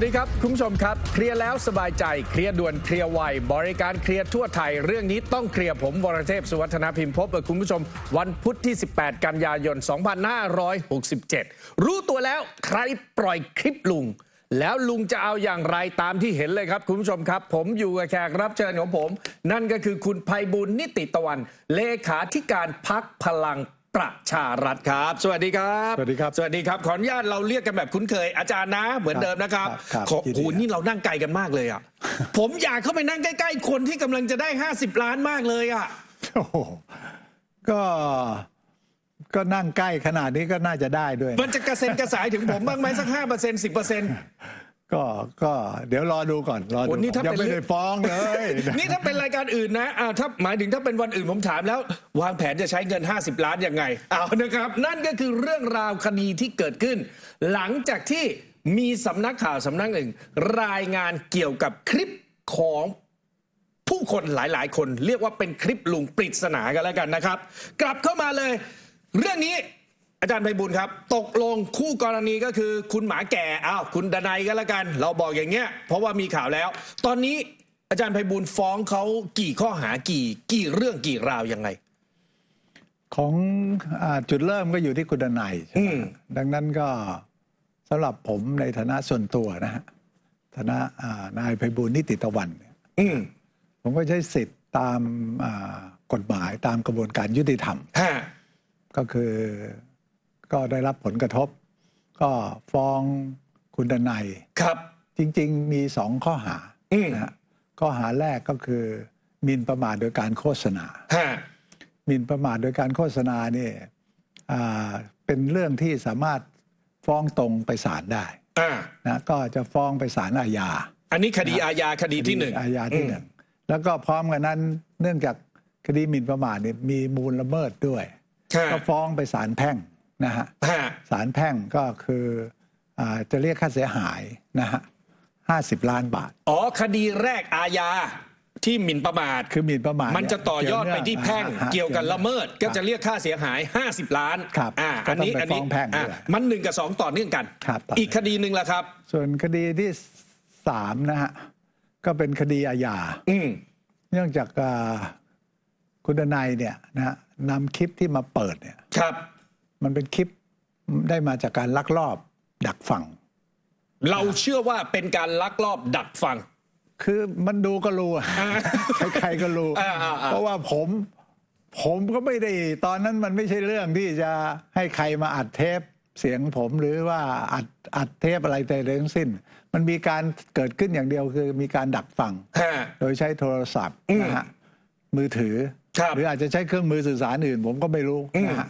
สวัสดีครับ คุณผู้ชมครับ เคลียร์แล้วสบายใจ เคลียร์ด่วนเคลียร์ไวบริการเคลียร์ทั่วไทย เรื่องนี้ต้องเคลียร์ผมวรเทพสุวัฒนพิมพ์พบกับคุณผู้ชม วันพุธที่ 18 กันยายน 2567 รู้ตัวแล้วใครปล่อยคลิปลุง แล้วลุงจะเอาอย่างไรตามที่เห็นเลยครับ คุณผู้ชมครับ ผมอยู่กับแขกรับเชิญของผม นั่นก็คือคุณภัยบุญนิติตะวัน เลขาธิการพักพลัง ประชารัฐครับ สวัสดีครับ สวัสดีครับ สวัสดีครับ ขออนุญาตเราเรียกกันแบบคุ้นเคยอาจารย์นะ เหมือนเดิมนะครับครับขอยินดีโอ้โหครับนี่เรานั่งไกลกันมากเลยอะ ผมอยากเข้าไปนั่งใกล้ ๆ คนที่กำลังจะได้ 50 ล้านมากเลยอะโอ้โหก็ก็นั่งใกล้ขนาดนี้ก็น่าจะได้ด้วย มันจะกระเซ็นกระสายถึงผมบ้างไหมสักห้าเปอร์เซ็นต์สิบเปอร์เซ็นต์ ก็ก็เดี๋ยวรอดูก่อนรอดูโอ้นี่ถ้ายังเป็นไม่เรื่ได้อง ฟ้องเลย นี่ถ้าเป็นรายการอื่นนะอ่าถ้าหมายถึงถ้าเป็นวันอื่นผมถามแล้ว วางแผนจะใช้เงิน 50 ล้านยังไงเอานะครับ นั่นก็คือเรื่องราวคดีที่เกิดขึ้น หลังจากที่มีสำนักข่าวสำนักหนึ่ง รายงานเกี่ยวกับคลิปของ ผู้คนหลาย ๆ คนเรียกว่าเป็นคลิปลุงปริศนากันแล้วกันนะครับ กลับเข้ามาเลย เรื่องนี้ อาจารย์ไพบุญครับ ตกลงคู่กรณีก็คือคุณหมาแก่อ้าวคุณดนัยก็แล้วกัน เราบอกอย่างเงี้ย เพราะว่ามีข่าวแล้ว ตอนนี้อาจารย์ไพบุญฟ้องเขากี่ข้อหากี่ กี่เรื่องกี่ราวยังไง ของอาจุดเริ่มก็อยู่ที่คุณดนัยใช่อืไหมมดังนั้นก็สำหรับผมในฐานะส่วนตัวนะฮะฐานะอ่านายไพบูลย์นิติตะวันเนี่ยอืมผมก็ใช้สิทธิ์ตามอ่ากฎหมายตามกระบวนการยุติธรรมฮะก็คือ ก็ได้รับผลกระทบ ก็ฟ้องคุณดนัยครับ จริง ๆ มีสองข้อหาอืมนะฮะข้อหาแรกก็คือหมินประมาทโดยการโฆษณาฮะหมินประมาทโดยการโฆษณาเนี่ยอ่าเป็นเรื่องที่สามารถฟ้องตรงไปศาลได้อ่านะก็จะฟ้องไปศาลอาญา อันนี้คดีอาญาคดีที่หนึ่งอาญาที่หนึ่งแล้วก็พร้อมกันนั้นเนื่องจากคดีหมิ่นประมาทเนี่ยมีมูลละเมิดด้วยฮะก็ฟ้องไปศาลแพ่ง นะฮะฮะศาลแพ่งก็คืออาจะเรียกค่าเสียหายนะฮะห้าสิบล้านบาท อ๋อ คดีแรกอาญาที่หมิ่นประมาทคือหมิ่นประมาทมันจะต่อยอดไปที่แพ่งอ่าฮะเกี่ยวกับละเมิดก็จะเรียกค่าเสียหาย 50 ล้านครับอ่าก็อันต้องนี้ไปอันนี้ฟ้องแพ่งอะด้วยมันหนึ่งกับสองต่อเนื่องกันครับต่ออีกคดีหนึ่งละครับ ส่วนคดีที่สามนะฮะก็เป็นคดีอาญาอืมเนื่องจากอ่าคุณดนัยเนี่ยนะฮะนำคลิปที่มาเปิดเนี่ยครับ มันเป็นคลิปได้มาจากการลักลอบ ดักฟัง เราเชื่อว่าเป็นการลักลอบดักฟัง คือมันดูก็รู้อะอ่าใครๆก็รู้อ่าอ่าอ่าเพราะว่าผมผมก็ไม่ได้ตอนนั้นมันไม่ใช่เรื่องที่จะให้ใครมาอัดเทปเสียงผมหรือว่าอัดอัดเทปอะไรแต่ทั้งสิ้น มันมีการเกิดขึ้นอย่างเดียวคือมีการดักฟังฮะโดยใช้โทรศัพท์อืมนะฮะมือถือครับหรืออาจจะใช้เครื่องมือสื่อสารอื่น ผมก็ไม่รู้อืมนะฮะ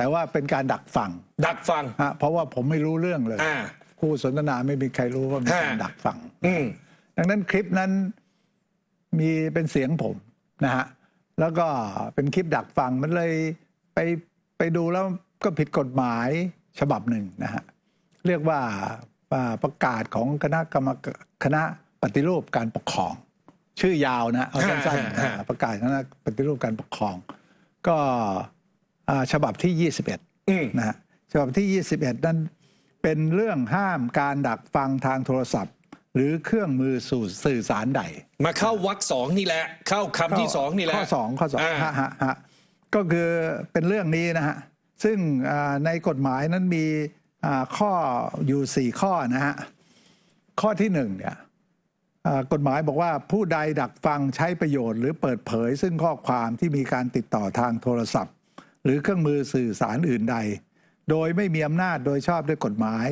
แต่ว่าเป็นการดักฟังดักฟังฮะเพราะว่าผมไม่รู้เรื่องเลยอ่า คู่สนทนาไม่มีใครรู้ว่ามีการฮะ ดักฟัง อืม ดังนั้นคลิปนั้นมีเป็นเสียงผมนะฮะแล้วก็เป็นคลิปดักฟังมันเลยไปไปดูแล้วก็ผิดกฎหมายฉบับหนึ่งนะฮะเรียกว่าอ่าประกาศของคณะกรรมการคณะปฏิรูปการปกครอง ชื่อยาวนะเอาสั้นๆฮะฮะอ่าประกาศคณะปฏิรูปการปกครอง ก็อ่า ฉบับที่ 21อืมนะฮะฉบับที่ 21 นั้นเป็นเรื่องห้ามการดักฟังทางโทรศัพท์ หรือเครื่องมือสู่สื่อสารใด มาเข้าวรรคสองนี่แหละ เข้าคำที่สองนี่แหละ ข้อสองข้อสองอ่าฮะฮะฮะก็คือเป็นเรื่องนี้นะฮะ ซึ่งอ่าในกฎหมายนั้นมีอ่าข้ออยู่สี่ข้อนะฮะ ข้อที่หนึ่งเนี่ยอ่ากฎหมายบอกว่าผู้ใดดักฟังใช้ประโยชน์ หรือเปิดเผย ซึ่งข้อความที่มีการติดต่อทางโทรศัพท์ หรือเครื่องมือสื่อสารอื่นใด โดยไม่มีอำนาจโดยชอบด้วยกฎหมาย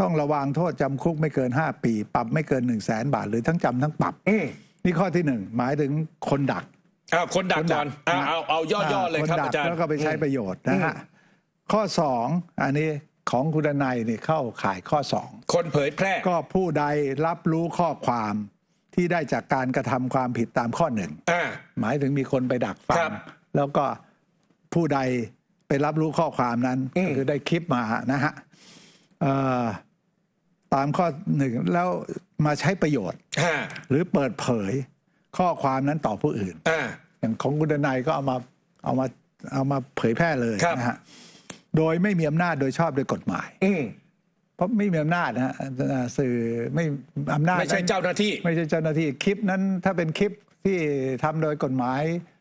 ต้องระวังโทษจำคุกไม่เกิน 5 ปี ปรับไม่เกิน 1 0 0 0 0แสนบาท หรือทั้งจำทั้งปรับอืมนี่ข้อที่หนึ่งหมายถึงคนดักอ่าคนดักก่อนอ่านะเอาเอาย่อๆเลยครับนดักอาจารย์แล้วก็ไปใช้ประโยชน์นะฮะข้อสองอันนี้ของคุณดนัยนี่เข้าข่ายข้อสองคนเผยแพร่ ก็ผู้ใดรับรู้ข้อความที่ได้จากการกระทำความผิดตามข้อหนึ่งอ่าหมายถึงมีคนไปดักฟัครังบแล้วก็ ผู้ใดไปรับรู้ข้อความนั้นอืมก็คือได้คลิปมานะฮะเอ่อตามข้อหนึ่งแล้วมาใช้ประโยชน์ฮะหรือเปิดเผยข้อความนั้นต่อผู้อื่นอ่าอย่างของคุณดนัยก็เอามาเอามาเอามาเผยแพร่เลยครับนะฮะโดยไม่มีอำนาจโดยชอบโดยกฎหมายอืมเพราะไม่มีอำนาจนะฮะอ่าสื่อไม่อำนาจไม่ใช่เจ้าหน้าที่ ไม่ใช่เจ้าหน้าที่คลิปนั้นถ้าเป็นคลิปที่ทำโดยกฎหมายอ่า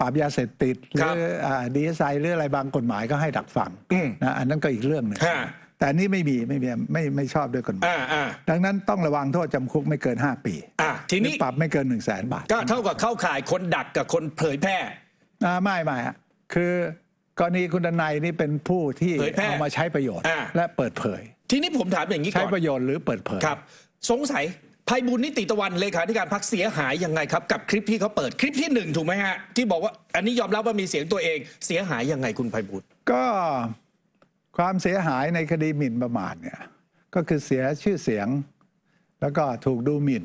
ปราบยาเสพติดหครืรัอบดีเอสไอหรืออะไรบางกฎหมายก็ให้ดักฟังอืมนะอันนั้นก็อีกเรื่องหนึ่งฮะแต่อันนี้ไม่มีไม่มีไม่ไม่ชอบด้วยกฎหมายอ่าอ่าดังนั้นต้องระวังโทษจำคุกไม่เกิน 5 ปีอ่าทีหรือนี้ปรับไม่เกิน1นึ่งแสนบาท ก็เท่ากับเข้าข่ายคนดักกับคนเผยแพร่อ่าไม่ไม่ฮะคือกรณีคุณดนัยนี่เป็นผู้ที่เผยแพร่เอามาใช้ประโยชน์อ่าและเปิดเผย ทีนี้ผมถามอย่างนี้ใช้ก่อนประโยชน์หรือเปิดเผยครับ สงสัย ภัยบุญนิติตะวันเลขาธิการพักเสียหายยังไงครับ กับคลิปที่เขาเปิดคลิปที่หนึ่งถูกไหมฮะ ที่บอกว่าอันนี้ยอมรับว่ามีเสียงตัวเอง เสียหายยังไงคุณภัยบุญก็ความเสียหายในคดีหมิ่นประมาทเนี่ย ก็คือเสียชื่อเสียง แล้วก็ถูกดูหมิ่น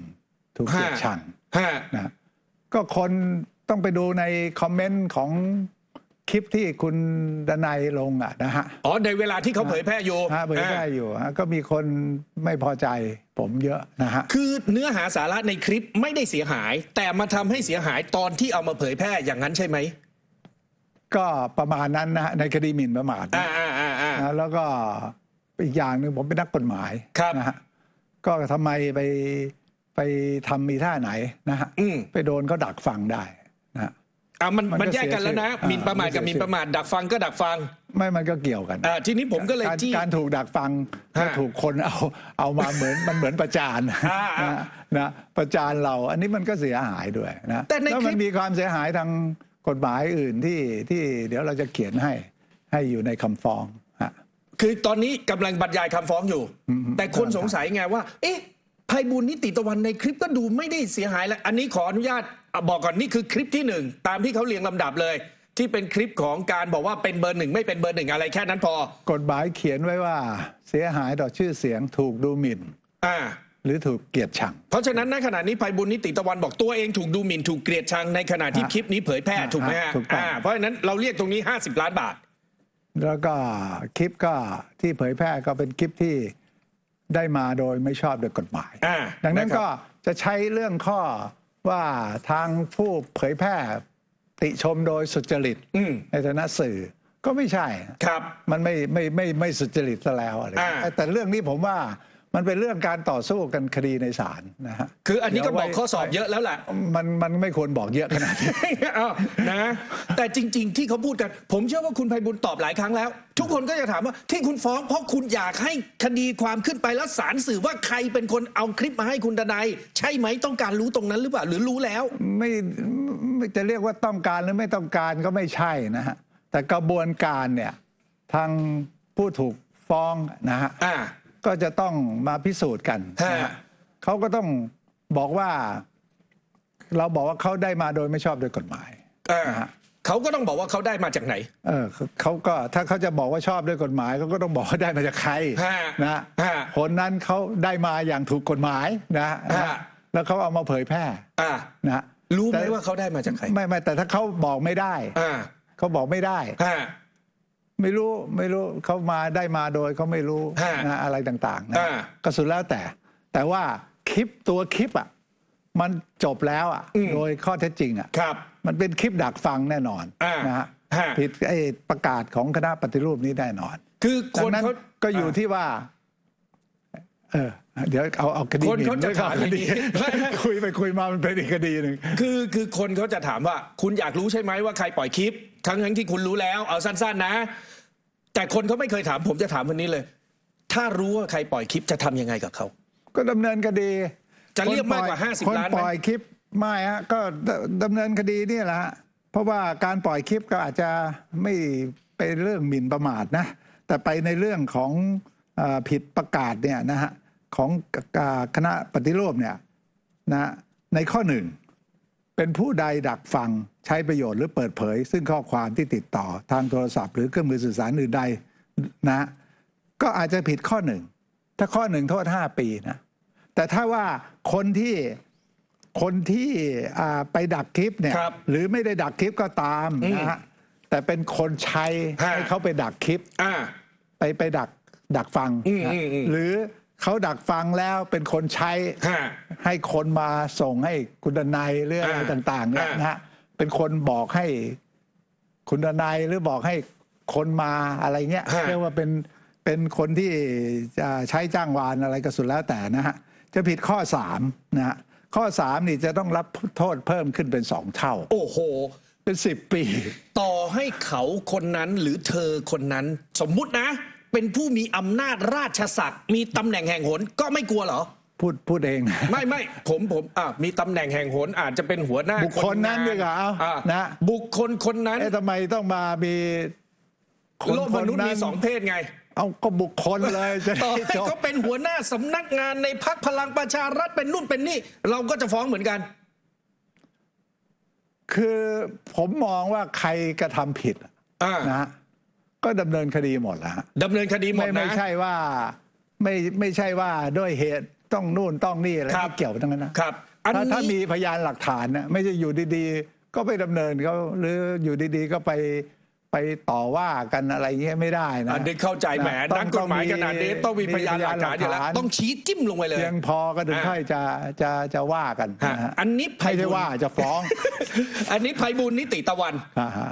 ถูกเกลียดชังฮะนะก็คนต้องไปดูในคอมเมนต์ของ คลิปที่คุณดนัยลงอะนะฮะอ๋อในเวลาที่เขาเผยแพร่อยู่ฮะเผยแพร่อ่าอยู่ฮะก็มีคนไม่พอใจผมเยอะนะฮะคือเนื้อหาสาระในคลิปไม่ได้เสียหาย แต่มาทำให้เสียหายตอนที่เอามาเผยแพร่อย่างนั้นใช่ไหมก็ประมาณนั้นนะฮะในคดีหมิ่นประมาทอ่าอ่าอ่าอ่านะแล้วก็อีกอย่างหนึ่งผมเป็นนักกฎหมายครับนะฮะก็ทำไมไปไปทำมีท่าไหนนะฮะอืมไปโดนเขาดักฟังได้ นะฮะอ่ามันมันก็มันแยกกันแล้วนะเสียชื่อหมิ่นประมาทกับอ่าหมิ่นประมาทดักฟังก็ดักฟัง ไม่มันก็เกี่ยวกันอ่าทีนี้ผมก็เลยการจี้ การถูกดักฟังฮะก็ถูกคนเอาเอามาเหมือนมันเหมือนประจานอ่าอ่านะนะประจานเราอันนี้มันก็เสียหายด้วยนะแต่ในแล้วมันคลิปมีความเสียหายทางกฎหมายอื่นที่ที่เดี๋ยวเราจะเขียนให้ให้อยู่ในคำฟ้องฮะ คือตอนนี้กำลังบรรยายคำฟ้องอยู่ อืม แต่คนสงสัยไงว่า เอ๊ะภัยบุญนิติตะวันในคลิปก็ดูไม่ได้เสียหายแล้ว อันนี้ขออนุญาตอะ บอกก่อนนี่คือคลิปที่หนึ่งตามที่เขาเรียงลำดับเลย ที่เป็นคลิปของการบอกว่าเป็นเบอร์หนึ่งไม่เป็นเบอร์หนึ่งอะไรแค่นั้นพอ กฎหมายเขียนไว้ว่า เสียหายต่อชื่อเสียงถูกดูหมิ่นอ่าหรือถูกเกลียดชัง เพราะฉะนั้นณขณะนี้ภัยบุญนิติตะวันบอกตัวเองถูกดูหมิ่นถูกเกลียดชังในขณะที่ฮะคลิปนี้เผยแพร่ฮะถูกไหมฮะถูกต้องอ่าเพราะฉะนั้นเราเรียกตรงนี้ 50 ล้านบาท แล้วก็คลิปก็ที่เผยแพร่ก็เป็นคลิปที่ได้มาโดยไม่ชอบโดยกฎหมายอ่าดังนั้นนะครับก็จะใช้เรื่องข้อ ว่าทางผู้เผยแพร่ติชมโดยสุจริตอืมในฐานะสื่อก็ไม่ใช่ครับ มันไม่ไม่ไม่ไม่สุจริตซะแล้วอะไรอ่าแต่เรื่องนี้ผมว่า มันเป็นเรื่องการต่อสู้กันคดีในศาลนะฮะคืออันนี้ก็เดี๋ยวบอกไว้ข้อสอบเยอะแล้วแหละมันมันไม่ควรบอกเยอะขนาดนี้อ้าวนะ แต่จริง ๆ ที่เขาพูดกันผมเชื่อว่าคุณไพบุญตอบหลายครั้งแล้ว ทุกคนก็จะถามว่าที่คุณฟ้องเพราะคุณอยากให้คดีความขึ้นไปแล้วศาลสืบว่าใครเป็นคนเอาคลิปมาให้คุณดนายใช่ไหมต้องการรู้ตรงนั้นหรือเปล่าหรือรู้แล้ว ไม่ไม่จะเรียกว่าต้องการหรือไม่ต้องการก็ไม่ใช่นะฮะแต่กระบวนการเนี่ยทางผู้ถูกฟ้องนะฮะอ่า ก็จะต้องมาพิสูจน์กันนะฮะฮะเขาก็ต้องบอกว่า เราบอกว่าเขาได้มาโดยไม่ชอบโดยกฎหมายอ่านะฮะเขาก็ต้องบอกว่าเขาได้มาจากไหน เออเขาก็ถ้าเขาจะบอกว่าชอบด้วยกฎหมายเขาก็ต้องบอกว่าได้มาจากใครฮะนะฮะคนนั้นเขาได้มาอย่างถูกกฎหมายนะฮะนะแล้วเขาเอามาเผยแพร่อ่านะรู้ไหมแต่ว่าเขาได้มาจากใครไม่ไม่แต่ถ้าเขาบอกไม่ได้อ่าเขาบอกไม่ได้ ฮะ ไม่รู้ไม่รู้เขามาได้มาโดยเขาไม่รู้ฮะนะอะไรต่างๆนะอ่าก็สุดแล้วแต่ แต่ว่าคลิปตัวคลิปอะมันจบแล้วอะอืมโดยข้อเท็จจริงอะครับมันเป็นคลิปดักฟังแน่นอนอ่านนะฮะฮะผิดไอ้ประกาศของคณะปฏิรูปนี้แน่นอน คือคดันงนั้นเขาก็อยู่ที่ว่า เออ เดี๋ยวเอาเอาคดีคนเขาจะหมิ่ถามคดีอย่างนี้คุยไปคุยมามันเป็นอีกคดีหนึ่งคือคือคนเขาจะถามว่า คุณอยากรู้ใช่ไหมว่าใครปล่อยคลิป ทั้งทั้งที่คุณรู้แล้วเอาสั้น ๆนะ แต่คนเขาไม่เคยถามผมจะถามวันนี้เลย ถ้ารู้ว่าใครปล่อยคลิปจะทำยังไงกับเขา ก็ดำเนินคดีจะเรียกมากกว่าคนปล่อย50คนล้านไหมปล่อยคลิปไม่ฮะก็ดดำเนินคดีนี่แหละฮะเพราะว่าการปล่อยคลิปก็อาจจะไม่เป็นเรื่องหมิ่นประมาทนะ แต่ไปในเรื่องของเออผิดประกาศเนี่ยนะฮะของอ่าคณะปฏิรูปเนี่ยนะในข้อหนึ่ง เป็นผู้ใดดักฟังใช้ประโยชน์หรือเปิดเผย ซึ่งข้อความที่ติดต่อทางโทรศัพท์ หรือเครื่องมือสื่อสารอื่นใดนะ ก็อาจจะผิดข้อหนึ่งถ้าข้อหนึ่งโทษห้าปีนะแต่ถ้าว่าคนที่คนที่อ่าไปดักคลิปเนี่ยครับหรือไม่ได้ดักคลิปก็ตามนะฮะแต่เป็นคนใช้ฮะให้เขาไปดักคลิปอ่าไปไปดักดักฟังอืมนะอืมอืมหรือ เขาดักฟังแล้วเป็นคนใช้ฮะ ให้คนมาส่งให้คุณดนัยหรืออะไรอ่าต่างๆเนี่ยอ่าน นะฮะเป็นคนบอกให้คุณดนัยหรือบอกให้คนมาอะไรเงี้ยฮะ เรียกว่าเป็นเป็นคนที่จะใช้จ้างวานอะไรก็สุดแล้วแต่นะฮะจะผิดข้อสามนะฮะข้อสามนี่จะต้องรับโทษเพิ่มขึ้นเป็นสองเท่า โอ้โห เป็นสิบปี ต่อให้เขาคนนั้นหรือเธอคนนั้น สมมุตินะ เป็นผู้มีอำนาจราชศักดิ์มีตำแหน่งแห่งหนก็ไม่กลัวเหรอ พูดพูดเองนะ ไม่ไม่ผมผมอะมีตำแหน่งแห่งหนอาจจะเป็นหัวหน้าบุคคลนั้นงดีกว่าเอาอ่นะ บุคคลคนนั้นเอ๊ะทำไมต้องมามีคนโลกมนุษย์มีคสองเพศไง เอาก็บุคคลเลยจะต่อได้ให้จบเขาเป็นหัวหน้าสำนักงานในพักพลังประชารัฐเป็นนู่นเป็นนี่ เราก็จะฟ้องเหมือนกัน คือผมมองว่าใครกระทำผิดอ่านะฮะ ก็ดำเนินคดีหมดแล้วฮะดำเนินคดีหมดไม่นะ ไม่ใช่ว่าไม่ไม่ใช่ว่าด้วยเหตุต้องนู่นต้องนี่อะไรครับ ไม่เกี่ยวทั้งนั้นนะครับ อันถ้าถ้านี้ มีพยานหลักฐานนะไม่ใช่อยู่ดีๆ ก็ไปดำเนินเขาหรืออยู่ดีๆก็ไปไปต่อว่ากันอะไรเงี้ยไม่ได้นะอันนี้เข้าใจแหมต้นัอกงกฎหมายขนาดนี้ต้องมีพยานหลักฐานอยู่แล้วมีพต้องชี้จิ้มลงไปเลย เพียงพอก็ถึงอ่า ค่อยจะจะจะว่ากันฮะนะฮะอันนี้ไพไม่ใช่บุญว่าจะฟ้องอันนี้ไพบุญนิติตะวัน อ่าฮะ